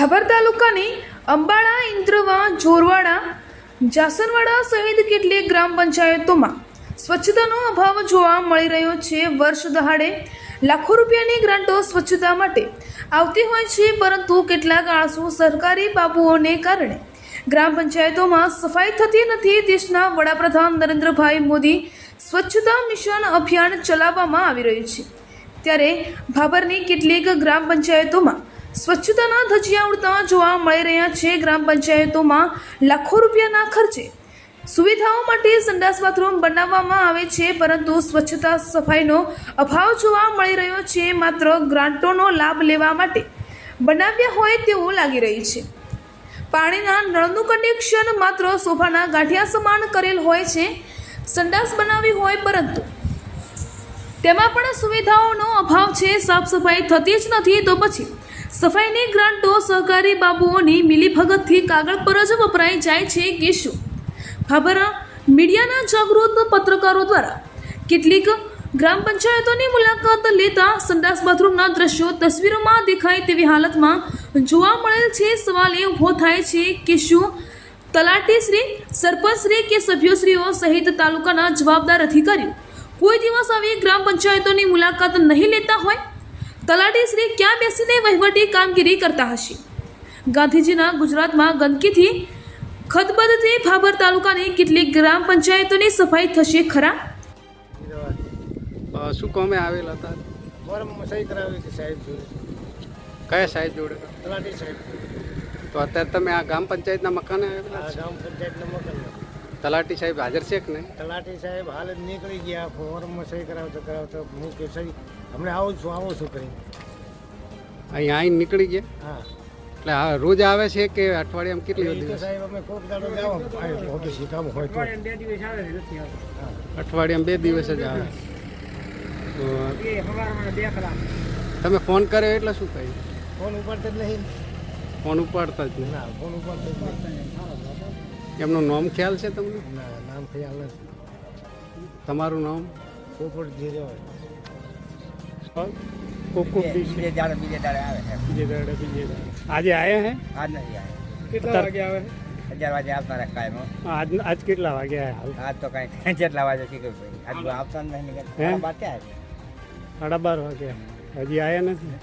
અંબાડા ઇન્દ્રવા, જોરવાડા, જાસનવાડા સહિત કેટલીક ગ્રામ પંચાયતોમાં સ્વચ્છતાનો અભાવ જોવા મળી રહ્યો છે. વર્ષ દહાડે લાખો રૂપિયાની ગ્રાન્ટો સ્વચ્છતા માટે આવતી હોય છે, પરંતુ કેટલાક આળસુ સરકારી બાબુઓને કારણે ગ્રામ પંચાયતોમાં સફાઈ થતી નથી. દેશના વડાપ્રધાન નરેન્દ્રભાઈ મોદી સ્વચ્છતા મિશન અભિયાન ચલાવવામાં આવી રહ્યું છે. ત્યારે ભાભરની કેટલીક ગ્રામ પંચાયતોમાં સ્વચ્છતાના ધજિયા ઉડતા જોવા મળી રહ્યા છે ગ્રામ પંચાયતોમાં લાખો રૂપિયાના ખર્ચે. સુવિધાઓ માટે સંડાસ બાથરૂમ બનાવવામાં આવે છે, પરંતુ સ્વચ્છતા સફાઈનો અભાવ જોવા મળી રહ્યો છે, માત્ર ગ્રાન્ટોનો લાભ લેવા માટે બનાવ્યા હોય તેવું લાગી રહ્યું છે. પાણીના નળનું કનેક્શન માત્ર સોફાના ગાંઠિયા સમાન કરેલ હોય છે, સંડાસ બનાવી હોય પરંતુ તેમાં પણ સુવિધાઓનો અભાવ છે, સાફ સફાઈ થતી જ નથી, તો પછી સફાઈની ગ્રાન્ટો સહકારી બાબુઓની મિલીભગતથી કાગળ પર જ વપરાઈ જાય છે કે શું ખબર મીડિયાના જાગૃત પત્રકારો દ્વારા કેટલીક ગ્રામ પંચાયતોની મુલાકાત લેતા સંડાસ બાથરૂમના દ્રશ્યો, તસવીરોમાં દેખાય તેવી હાલતમાં જોવા મળેલ છે, સવાલ એ ઊભો થાય છે કે શું તલાટીશ્રી સરપંચશ્રી કે સભ્યોશ્રીઓ સહિત તાલુકાના જવાબદાર અધિકારીઓ કોઈ દિવસ આવી ગ્રામ પંચાયતોની મુલાકાત નહીં લેતા હોય? તલાટીશ્રી ક્યાં બેસીને વહીવટી કામગીરી કરતા હશે? ગાંધીજીના ગુજરાતમાં ગંદકીથી ખદબદથી ભાભર તાલુકાની કેટલીક ગ્રામ પંચાયતોની સફાઈ થશે ખરા? શું કોમે આવેલા હતા? ફોર્મ સહી કરાવી છે સાહેબ જોડે. કયા સાહેબ જોડે? તલાટી સાહેબ. તો અત્યારે તમે આ ગ્રામ પંચાયતના મકાને આવેલા ગામ પંચાયતનો મકાન. તલાટી સાહેબ હાજર છે કે નહીં? તલાટી સાહેબ હાલ જ નીકળી ગયા ફોર્મમાં સહી કરાવતો કરાવતો હું કે સહી હમણાં આવું છું આવું છું કરી અહીં આવીને નીકળી ગયા? હા. એટલે હા રોજ આવે છે કે અઠવાડિયામાં કેટલી દિવસ સાહેબ અમે કોક દાડો જાવ ઓફિસ કામ હોય તો. અઠવાડિયામાં બે દિવસ જ આવે. તમે ફોન કર્યો એટલે શું કહ્યું ફોન ઉપાડતા જ નહીં. ફોન ઉપાડતા જ નહીં. ફોન ઉપાડતા જ નહીં. એમનું નામ ખ્યાલ છે તમને? નામ ખ્યાલ નથી. તમારું નામ? પોપટ જે રહેવાય કોક કોક બીજે દાડે બીજે દાડે આવે છે. બીજે દાડે બીજે દાડે. આજે આયા હે? આજ નથી આવ્યા કેટલા વાગે આવે? અગિયાર વાગે આવતા રહે કાયમ. આજ આજ કેટલા વાગે આયા આજ તો કાંઈ જેટલા વાગે પડી આજ આવતા નહીં? નીકળતા સાડા બાર વાગે. હજી આવ્યા નથી?